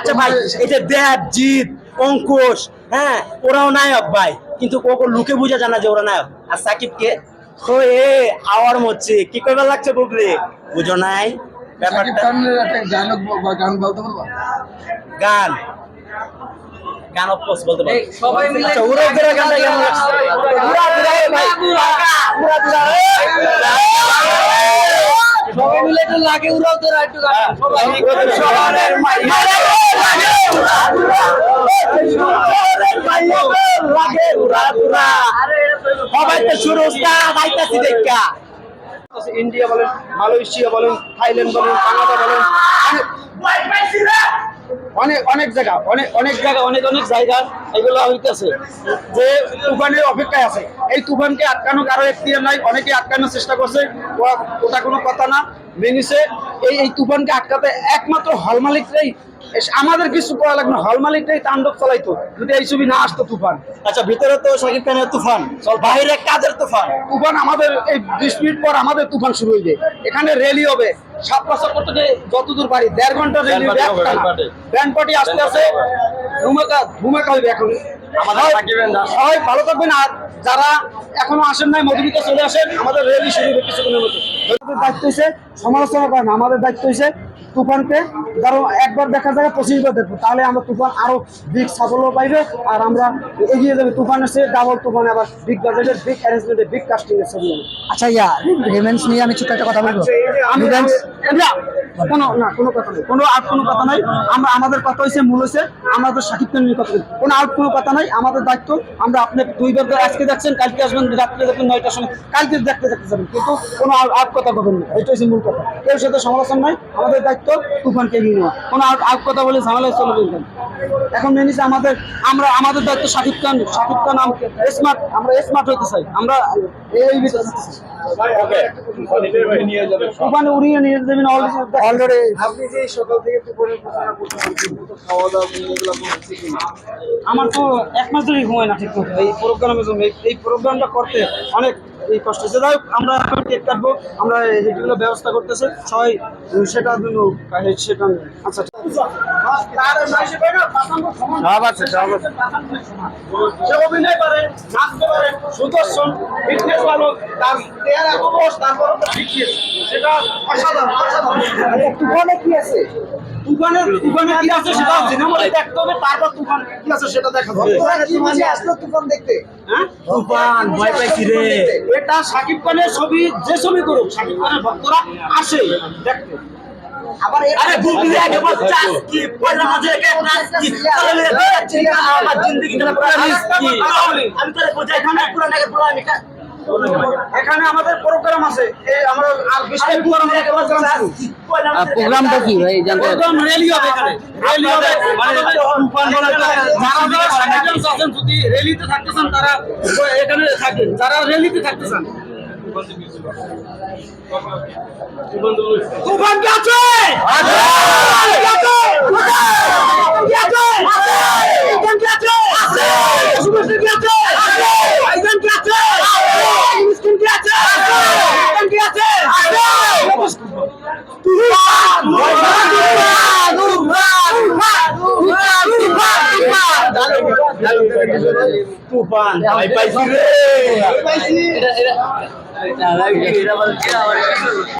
আচ্ছা ভাই এই যে দেব জিৎ অঙ্কুশ হ্যাঁ ওরাও নায়ক ভাই। কিন্তু ওকে লুকে বুঝা জানা যে ওরা নায়ক। আর সাকিব কে? এ আওয়ার মরছে। কি কইবার লাগছে বুবলি? বুঝো নাই? ব্যাপারটা গান বলতে গান। গান অফকোর্স বলতে পারো সবাই মিলে আচ্ছা উড়ে উড়ে গানটা কেমন উড়া উড়া ভাই উড়া উড়া। সবাই মিলে একটু লাগে উড়াও তোরা একটু গান। সবাই শহরের মাইয়া লাগে উড়া উড়া শহরের মাইয়া লাগে উড়া উড়া সবাই তো শুরু উস্তাদ আইতাছি দেখা। ইন্ডিয়া বলেন মালয়েশিয়া বলেন থাইল্যান্ড বলেন কানাডা বলেন অনেক অনেক জায়গা অনেক অনেক জায়গা অনেক অনেক জায়গা এগুলো হইতেছে যে তুফানের অপেক্ষায় আছে। এই তুফানকে আটকানো কারও এখতিয়ার নাই অনেকে আটকানোর চেষ্টা করছে ওটা কোনো কথা না মেনিসে এই এই তুফানকে আটকাতে একমাত্র হল মালিকরাই আমাদের কিছু করা লাগবে হল মালিকরাই তাণ্ডব চালাইতো যদি এই ছবি না আসতো তুফান। আচ্ছা ভিতরে তো শাকিব খানের তুফান চল। বাইরে কাজের তুফান? তুফান আমাদের এই বিশ মিনিট পর আমাদের তুফান শুরু হয়ে যায় এখানে রেলি হবে। সাত বছর থেকে যতদূর পারি দেড় ঘণ্টা রেলি Band party হবে, band party। ব্যান্ড পার্টি আসতে আসে ধুমাকা ধুমাকা হইবে এখন সবাই- সাকিব and দাস। সবাই ভালো থাকবেন আর যারা এখনও আসেন নাই মধুমিতা চলে আসেন আমাদের রেলি শুরু হবে কিছুক্ষণের মধ্যে দায়িত্ব হয়েছে সমালোচনা করেন আমাদের দায়িত্ব হয়েছে তুফানকে ধরো একবার দেখা যায় পঁচিশবার দেখব তাহলে আমরা তুফান আরও বিগ সাফল্য পাইবে আর আমরা এগিয়ে যাবে তুফানের চেয়ে ডাবল তুফান আবার বিগ বাজেটের বিগ অ্যারেঞ্জমেন্টের বিগ কাস্টিংয়ের ছবি। আচ্ছা ইয়া রিভেন্স নিয়ে আমি ছোট্ট একটা কথা বলব? আমি কোনো, না, কোনো কথা নেই। কোনো আর কোনো কথা নাই। আমরা, আমাদের কথা হয়েছে মূল হয়েছে আমাদের সাকিব খান নিয়ে কথা। কোনো আর কোনো কথা নাই, আমাদের দায়িত্ব। আমরা আপনি দুইবার আজকে যাচ্ছেন কালকে আসবেন, রাত্রে দেখবেন, নয়টার সময়। কালকে দেখতে দেখতে যাবেন। কিন্তু কোনো আর আর কথা বলবেন না। এটা হচ্ছে মূল কথা। কেউ সাথে সমালোচনা নাই, আমাদের দায়িত্ব তুফানকে এগিয়ে নেওয়া। কোনো আর আর কথা বলে ঝামেলায় চলে যাবেন এখন মেনে আমাদের, আমরা, আমাদের দায়িত্ব সাকিব খান সাকিব খান স্মার্ট আমরা স্মার্ট হইতে চাই। আমরা এই ভিতরে থাকতে উড়িয়ে নিয়ে যাবেন অলরেডি আপনি যে সকাল থেকে কিন্তু খাওয়া দাওয়া এগুলো আমার তো এক মাস ধরেই ঘুমায় না ঠিক মতো। এই প্রোগ্রামের জন্য এই- এই প্রোগ্রামটা করতে অনেক এই কষ্ট হচ্ছে যাই আমরা এখন কেক কাটবো। আমরা যেগুলো ব্যবস্থা করতেছে। সবাই সেটা সেটা আচ্ছা সব আছে সব আছে। সে অভিনয় পারে নাচতে পারে সুদর্শন ফিটনেস ভালো তার চেহারা অবশ তারপর সেটা অসাধারণ অসাধারণ। তুফানে কি আছে? তুফানে তুফানে কি আছে সেটা সিনেমাতে দেখতে হবে তারপর তুফান কি আছে সেটা দেখা যাবে। মানে? আসলো তুফান দেখতে? হ্যাঁ? তুফান ভয় পাইছি রে। এটা সাকিব খানের ছবি যে ছবি করুক সাকিব খানের ভক্তরা আসে দেখতে। আবার আরে বুবলি আগে বচ্চা কি? পয়লা মাঝে কে? নাচ কি চলে রে আমার জিন্দেগি তে পুরা আমি তোরে বোঝাই পুরা নাকি পুরা আমি কা- এখানে আমাদের প্রোগ্রাম আছে। এই আমরা আর বিশ আরে মিনিট পর বুবলি আমরা আগে বচ্চা program শুরু। পয়লা মাঝে প্রোগ্রামটা কি ভাই জানতে প্রোগ্রাম রেলি হবে এখানে। রেলি হবে। মানে তুফান বলে যারা যারা সাকিব আছেন যদি রেলিতে থাকতে চান তারা এখানে থাকবেন। যারা রেলিতে থাকতে চান। তুফান কি আছে আছে! আছে কি আছে তুফান কি আছে আছে সুভাষ কি আছে আছে ভাইজান কি আছে আছে মিসকিন কি আছে আছে তুফান কি আছে আছে তুফান তুফান তুফান ভয় পাইছি রে এটা এটা